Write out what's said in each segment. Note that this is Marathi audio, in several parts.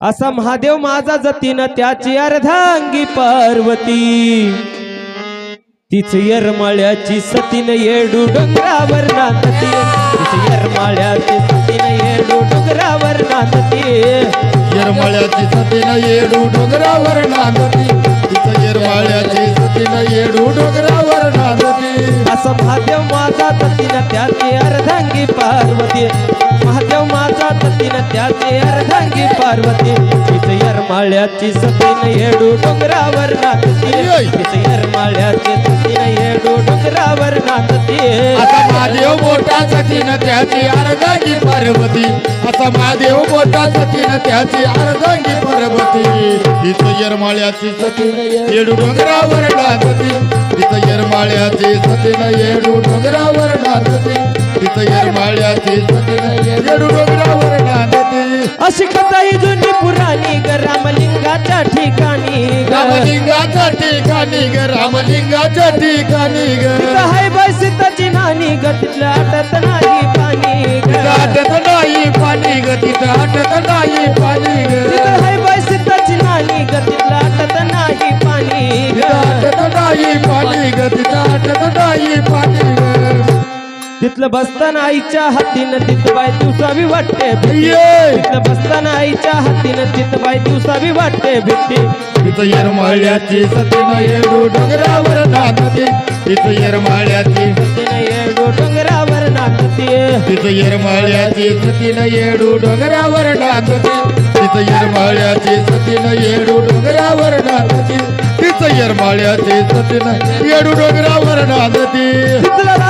असा महादेव माझा जतीन त्याची अर्धांगी पार्वती. तिच यरमाळ्याची सतीन येडू डोंगरावर नाचती तिच यरमाळ्याची सतीन येडू डोंगरावर नाचती यरमाळ्याची सतीन येडू डोंगरावर नांदती. तिच यरमाळ्याची सतीन येडू डोंगरावर नांदती असा महादेव माझा ततीन त्याची अर्धांगी पार्वती. महादेव माझा ततीन त्याची अर्धांगी पार्वती. तीच येरमाळ्याची सतीन येडू डोंगरावर नाचती येरमाळ्याची सतीन येडू डोंगरावर नाचती असा महादेव मोठा सतीन त्याची अर्धांगी पार्वती. असा महादेव मोठा सतीन त्याची अर्धांगी पार्वती. तिचं येरमाळ्याची सतीन येडू डोंगरावर नांदती तिचं येरमाळ्याची सतीन येडू डोंगरावर नांदती तिचं येरमाळ्याची सतीन येडू डोंगरावर नांदती अशी कथा ही जुनी पुराणी ग रामलिंगाच्या ठिकाणी रामलिंगाच्या ठिकाणी ग रामलिंगाच्या ठिकाणी ग. तिथं हाय बाय सीताची नानी ग तिथलं आटत नाही पाणी आटत नाही पाणी ग तिथं आटत नाही पाणी हाय बाय सीताची नानी ग तिथलं आटत नाही पाणी आटत नाही पाणी ग तिथं आटत नाही पाणी तिथलं बसताना आईच्या हातीनं तिथं बाय दिवसावी वाटते! तिथलं बसताना आईच्या हातीनं तिथं बाय दिवसावी वाटते भीती. तिथं येरमाळ्याची सतीन येडू डोंगरावर नांदते तिथं येरमाळ्याची तिनं येडो डोंगरावर नाचते. तिथं येरमाळ्याची सतीन येडू डोंगरावर नांदते तिथं येरमाळ्याची सतीन येडू डोंगरावर नांदते तिचं येरमाळ्याची सतीन येडू डोंगरावर राखणीचा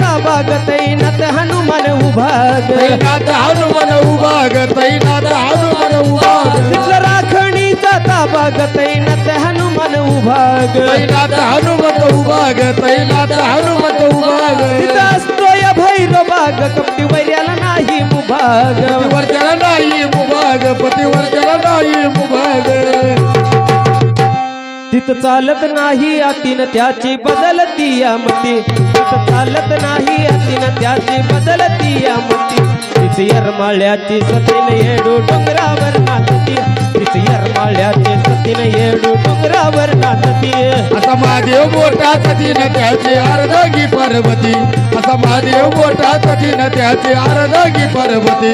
ताबा गतैनात हनुमान उभा. तैनात हनुमान उभा ग तैनात हनुमान उभा तिथला राखणीचा ताबा गतैनात हनुमान उभा. तैनात हनुमत उभा तैनात हनुमत उभा तिथं असतोय भैरो बाग कपटी वैऱ्याला नाही मुभाग पतिवर्त्याला नाही मुभाग पतिवर्त्याला नाही मुभाग तिथं चालत नाही आतीन त्याची बदलती या मती तिथं चालत नाही आतीन त्याची बदलती या मती तिच यरमाळ्याची सतीन येडू डोंगरावर नाचती. तिच यरमाळ्याची सतीन येडू डोंगरावर नाचती. असा महादेव मोठा सतीन त्याची अर्धांगी पार्वती. असा महादेव मोठा सतीन त्याची अर्धांगी पार्वती.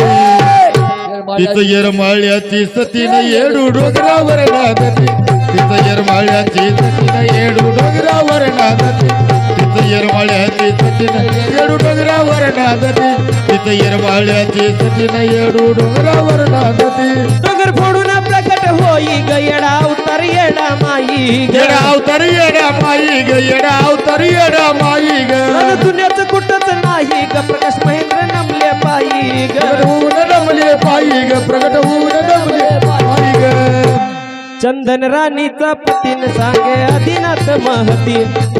तिचं येरमाळ्याची सतीन येडू डोंगरावर नादते तिचं येरमाळ्याची सतीन येडू डोंगरावर नादते तिचं येरमाळ्याची सतीन येडू डोंगरावर नादते तिचं येरमाळ्याची सतीन येडू डोंगरावर नादते डोंगर फोडून प्रकट होई ग येडा उतर येडा माई येडा अवतार येडा माई ग येडा अवतार येडा माई ग. चंदन राणीचा पतीन सांगे आदिनाथ महती.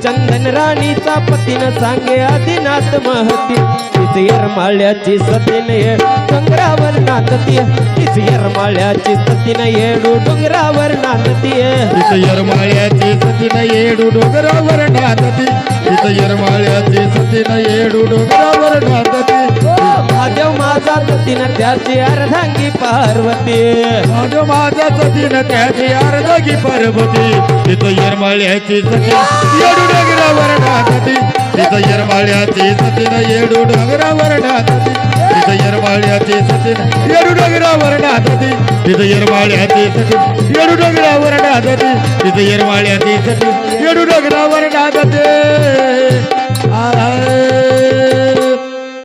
चंदन राणीचा पतीन सांगे आदिनाथ महती. तीच यरमाळ्याची सतीन ये डोंगरावर नाचती तीच यरमाळ्याची सतीन येडू डोंगरावर नाचती तिथं यरमाळ्याची सतीन येडू डोंगरावर नाचती. तिथं यरमाळ्याची सतीन येडू डोंगरावर नाचती. माझाच दिन त्याची अर्धांगी पार्वती. माझो माझाच दिन त्याची अर्धांगी पार्वती. तिथं येरमाळ्याची सती येडू डोंगरावर ढाकती. तिथं येरमाळ्याची सतीन येडू डोंगरावर ढाकती. तिथं येरमाळ्याची सतीन येडू डोंगरावर ढाकती. तिथं येरमाळ्याची सती येडू डोंगरावर ढाकती. तिथं येरमाळ्याची सती येडू डोंगरावर ढाकते. आ